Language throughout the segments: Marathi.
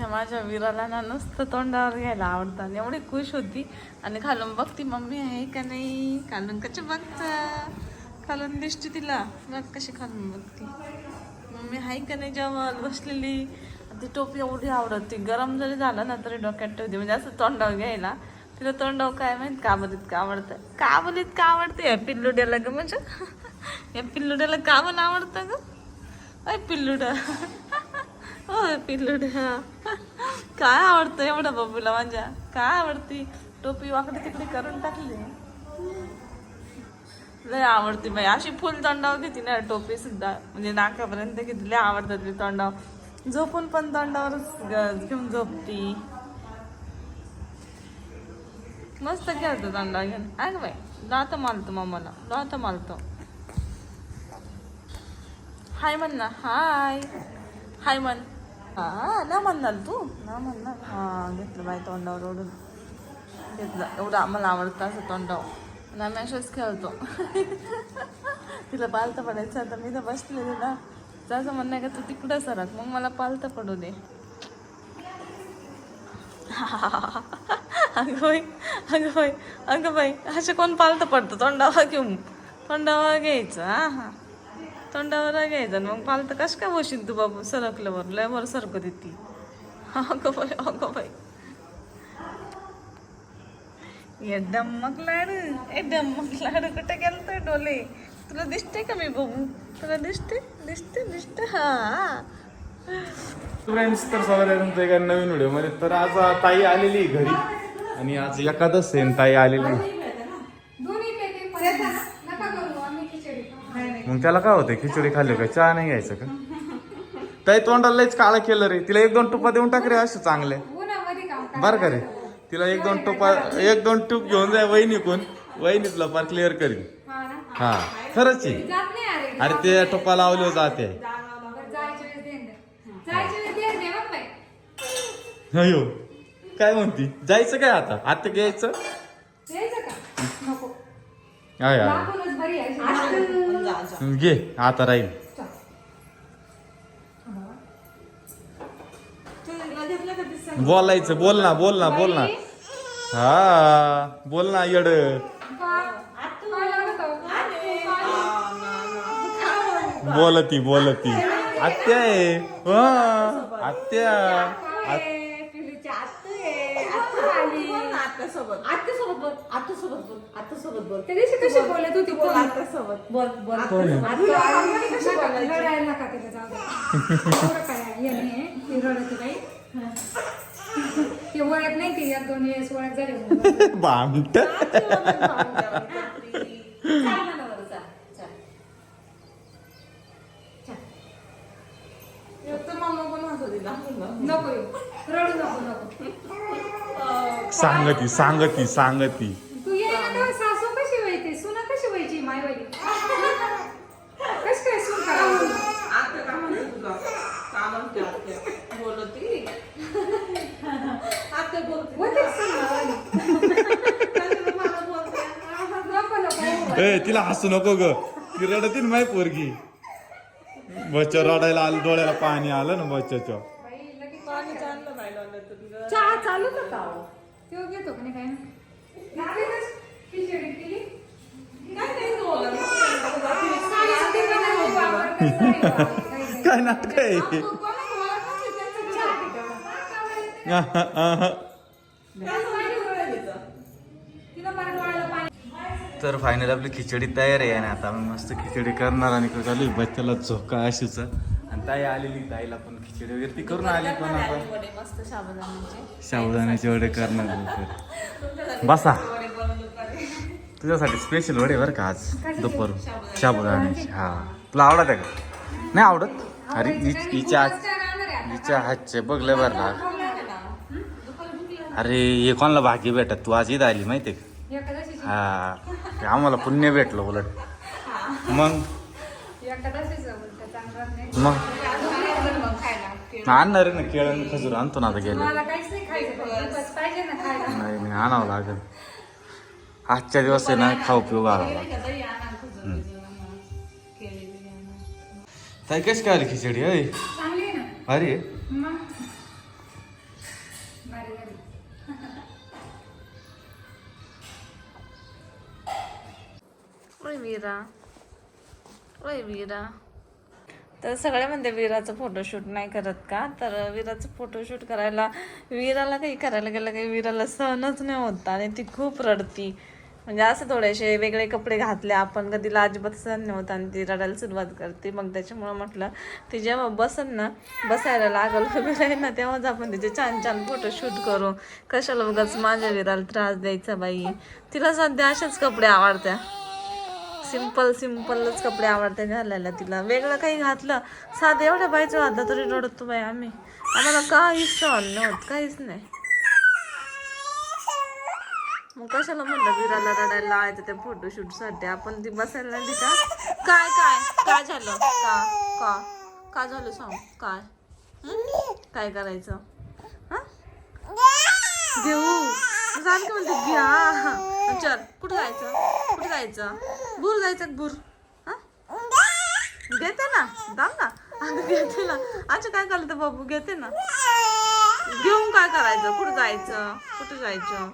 ह्या माझ्या विराला ना नुसतं तोंडावर घ्यायला आवडतं. आणि एवढी खुश होती. आणि खालून बघती मम्मी आहे का नाही? खालून कशी बघतं? खालून दिसते तिला. बघ कशी खालून बघती. मम्मी आहे का नाही जेवण बसलेली. ती टोपी एवढी आवडते. गरम जरी झालं ना तरी डोक्यात ठेवते. म्हणजे असं तोंडावर घ्यायला. तिला तोंडावर काय माहीत? म्हणजे? का बरं इतकं आवडतं का बरं इतकं आवडतं? या पिल्लुड्याला ग म्हणजे? या पिल्लुड्याला का आवडतं ग? अय पिल्लुडा. होय पिल्लुडा काय आवडतं एवढं बाबूला माझ्या? काय आवडती? टोपी वाकडे तिकडे करून टाकली. लय आवडती बाई. अशी फुल तोंडावर घेते ना टोपी सुद्धा. म्हणजे नाकापर्यंत घेतली आवडतात ती तोंडावर. झोपून पण तोंडावरच ग- घेऊन झोपती. मस्त खेळतो तोंडावर घेऊन. ऐक बाई. दात मालतो मम्माला दात मालतो. हाय म्हण ना. हाय. हाय म्हण. हा ना म्हणणार तू ना म्हणणार हा घेतलं बाय तोंडावर ओढून घेतलं एवढं आम्हाला आवडतं असं तोंडावर आणि आम्ही अशाच खेळतो तिला पालतं पडायचं आता मी तर बसलेली ना त्याचं म्हणणं आहे का तू तिकडं सरक मग मला पालतं पडू दे अगं बाई अगं बाई अगं बाई असे कोण पालतं पडतं तोंडावर घेऊन तोंडावर घ्यायचं हां हां तोंडावर घ्यायचं आणि मग पालतं कसं काय बशील तू बाबू? सरकल्यावर लय बरं सरकत येते अगं बाई अगं बाई. ये डम्मक लाडू ए डम्मक लाडू कुठे गेलतोय डोले? तुला दिसते का मी बघू तुला दिसते दिसते दिसते हा. फ्रेंड्स तर सगळ्या तुमचं एका नवीन व्हिडिओमध्ये? तर आज ताई आलेली आहे घरी. आणि आज एकादश सेन ताई आलेली आहे. दोन्ही पेटे पर्यंत नका करू आम्ही खिचडी मग त्याला काय होतं खिचडी खाल्ली का? चहा नाही घ्यायचं का? ताई तोंडाला लयच काळा केलं रे. तिला एक दोन टुपा देऊन टाक रे असे चांगले. बरं का रे. तिला एक दोन टुपा एक दोन टूप घेऊन जाय वहिनी कोण वहिनी तुला फार क्लिअर करीन. हा हा खरंच आहे. अरे ते टोपा लावले जाते अयो काय म्हणती? जायचं काय आता? आता घ्यायचं द्यायचं का नको आहे आहे. दाखवूनच बरी आहे घे आता राहील. बोलायचं बोल ना बोल ना बोल ना. हा बोल ना येड. बोलती बोलती. आत्या आहे. आत्या. आत्या. आत- त्या दिवशी कशी बोलत होती बोल कशी बोलत रडायला नका तिला जाऊ दे. एवढं काय याने ती रडत बाई. ती ओळख नाही ती. एक दोन वेळेस ओळख झाली म्हणून. भामट नको येऊ. रडू नको नको. सांगती सांगती सांगती तू ये ना तेव्हा सासू कशी व्हायची सुना कशी व्हायची माय वाली कशी काय सून करावं ए तिला हसू नको ग. ती रडती ना माय पोरगी. बच्चा रडायला आलं डोळ्याला पाणी आलं ना लगेच चहा चालू का हो? घेतो का नाही काय? ना खिचडी केली. काय नाटक आहे तर फायनल आपली खिचडी तयार आहे आणि आता आम्ही मस्त खिचडी करणार आणि काय चालू आहे, बच्च्याला झोका अशीच. आणि ताई आलेली ताईला पण खिचडी वगैरे ती करून आली पण आपण मस्त साबुदाण्याचे वडे करणार बसा. तुझ्यासाठी स्पेशल वडे बरं का आज? दुपार साबुदाण्याचे हा. तुला आवडत आहे का? नाही आवडत? अरे हिच- हिच्या हिच्या हातचे बघले बरं ना. अरे हे कोणाला भागी भेटत? तू आज इथं आली माहिती हा. आम्हाला पुण्य भेटलं उलट. मग? खायला आणणार आहे ना केळं खजूर आणतो ना आता गेले नाही आणावं लागेल. आजच्या दिवस आहे ना खाऊ पिऊ घालावं ताई कशी काय आली खिचडी अय अरे ओय वीरा. वीरा. तर सगळे म्हणजे वीराचं फोटोशूट नाही करत का? तर वीराचं फोटोशूट करायला वीराला काही करायला गेलं काही वीराला सहनच नाही होत आणि ती खूप रडती. म्हणजे असं थोडेसे वेगळे कपडे घातले आपण कधीला अजिबात सहन नव्हतं आणि ती रडायला सुरुवात करते. मग त्याच्यामुळं म्हटलं ती जेव्हा बसन ना बसायला लागल वगैरे ना तेव्हाच आपण तिचे छान छान फोटोशूट करू. कशाला उगाच माझ्या विराला त्रास द्यायचा बाई? तिला सध्या असेच कपडे आवडत्या. सिंपल सिम्पलच कपडे आवडते घालायला तिला. वेगळं काही घातलं साधं एवढ्या बाईचं आता तरी रडतो बाई आम्ही. आम्हाला काहीच सहन नव्हतं काहीच नाही. मग कशाला म्हणलं विराला रडायला लावायचं त्या फोटोशूटसाठी आपण ती बसायला नाही का? काय काय? काय झालं? का? का? का झालं सांग काय? काय करायचं? हं? घेऊ. सांग की म्हणते घ्या. चल कुठं जायचं? कुठं जायचं? भूर जायचं भूर? घेते ना. दाम ना. अगं घेते ना. अच्छा काय करायचं बाबू? घेते ना. घेऊन काय करायचं? कुठं जायचं? कुठं जायचं?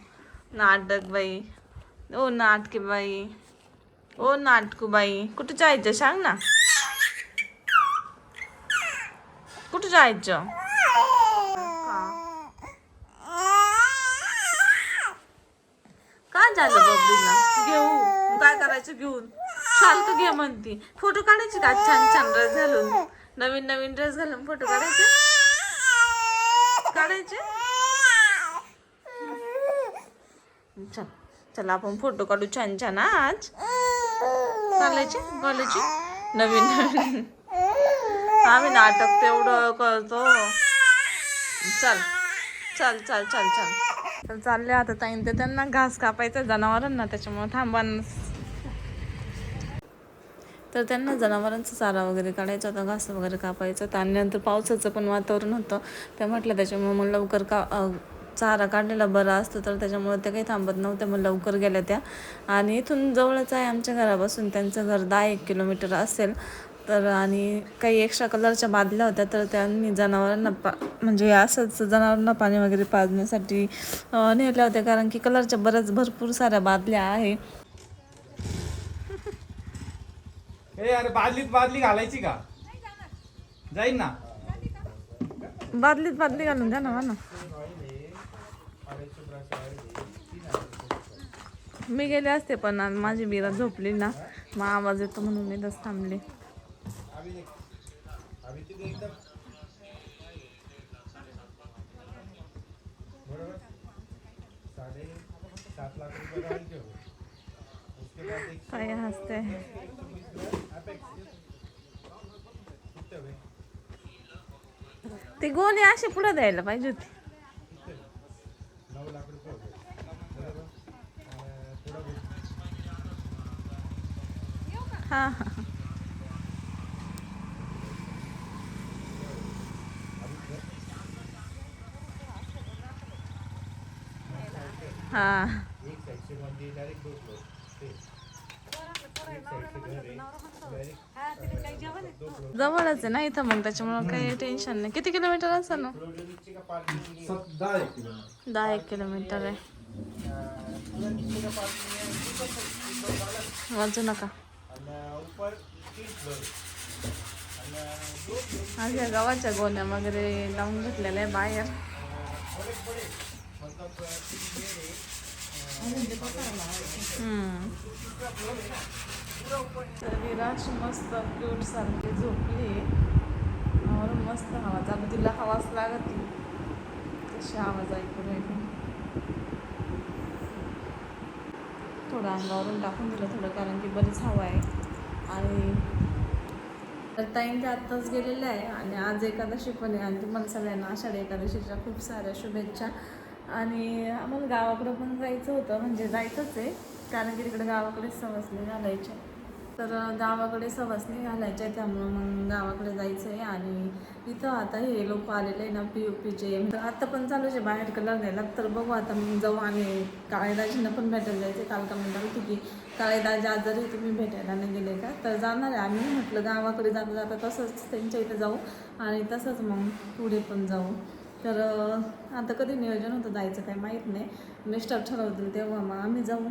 नाटक बाई. ओ नाटके बाई. ओ नाटकू बाई. कुठं जायचं सांग ना. कुठं जायचं? का? काय झालं बबलीला घेऊ. काय करायचं घेऊन? शालक घे म्हणती. फोटो काढायचे का? छान छान ड्रेस घालून. नवीन नवीन ड्रेस घालून फोटो काढायचे? काढायचे? चल चला आपण फोटो काढू छान छान आज. चालायचे घालायचे नवीन नवीन. आम्ही नाटक तेवढं करतो. चल चल चल चल चल. तर चालले आता ताईन ते त्यांना घास कापायचा जनावरांना त्याच्यामुळे थांबा तर त्यांना जनावरांचा चारा वगैरे काढायचा होता घास वगैरे कापायचा होता. आणि नंतर पावसाचं पण वातावरण होतं. त्या म्हटलं त्याच्यामुळे मग लवकर का चारा काढलेला बरा असतो तर त्याच्यामुळे ते काही थांबत नव्हत्या. मग लवकर गेल्या त्या. आणि इथून जवळच आहे आमच्या घरापासून. त्यांचं घर दहा एक किलोमीटर असेल. तर आणि काही एक्स्ट्रा कलरच्या बादल्या होत्या तर त्यांनी जनावरांना पा म्हणजे असंच जनावरांना पाणी वगैरे पाजण्यासाठी नेल्या होत्या. कारण की कलरच्या बऱ्याच भरपूर साऱ्या बादल्या आहे. अरे बादलीत बादली घालायची का? जाईन ना. बादलीत बादली घालून द्या ना ना. मी गेले असते पण माझी बिरा झोपली ना. मग आवाज येतो म्हणून मी तस थांबले. काय हसते ती गोणी अशी पुढे द्यायला पाहिजे होती. हां. हां. हां जवळच आहे ना इथं मग त्याच्यामुळे काही टेन्शन नाही. किती किलोमीटर असं ना? दहा एक किलोमीटर आहे. वाजू नका. अशा गव्हाच्या गावाच्या गोण्या वगैरे लावून घेतलेल्या आहे बाहेर तर विराज मस्त क्यूट सारखी झोपली मस्त हवा चालू तिला हवाच लागत तशी कशी आवाज ऐकून ऐकून थोडं अंगावरून टाकून दिलं थोडं कारण की बरीच हवा आहे. आणि तर ताईन ते आत्ताच गेलेलं आहे आणि आज एकादशी पण आहे आणि तुम्हाला सगळ्यांना आषाढी एकादशीच्या खूप साऱ्या शुभेच्छा. आणि आम्हाला गावाकडं पण जायचं होतं म्हणजे जायचंच आहे कारण की तिकडे गावाकडे समजले घालायचे तर गावाकडे सवसणी घालायच्या त्यामुळं मग गावाकडे जायचं आहे. आणि इथं आता हे लोक आलेले आहे ना पी यू पीचे. तर आता पण चालूच आहे बाहेर कलर द्यायला. तर बघू आता मग जाऊ आणि काळेदाजींना पण भेटायला जायचं काल का म्हणतात होती की काळेदाजी आजारी तुम्ही भेटायला नाही गेले का? तर जाणार आहे आम्ही. म्हटलं गावाकडे जाता जाता तसंच त्यांच्या इथं जाऊ आणि तसंच मग पुढे पण जाऊ. तर आता कधी नियोजन होतं जायचं काही माहीत नाही. मिस्टर ठरवतील तेव्हा मग आम्ही जाऊ.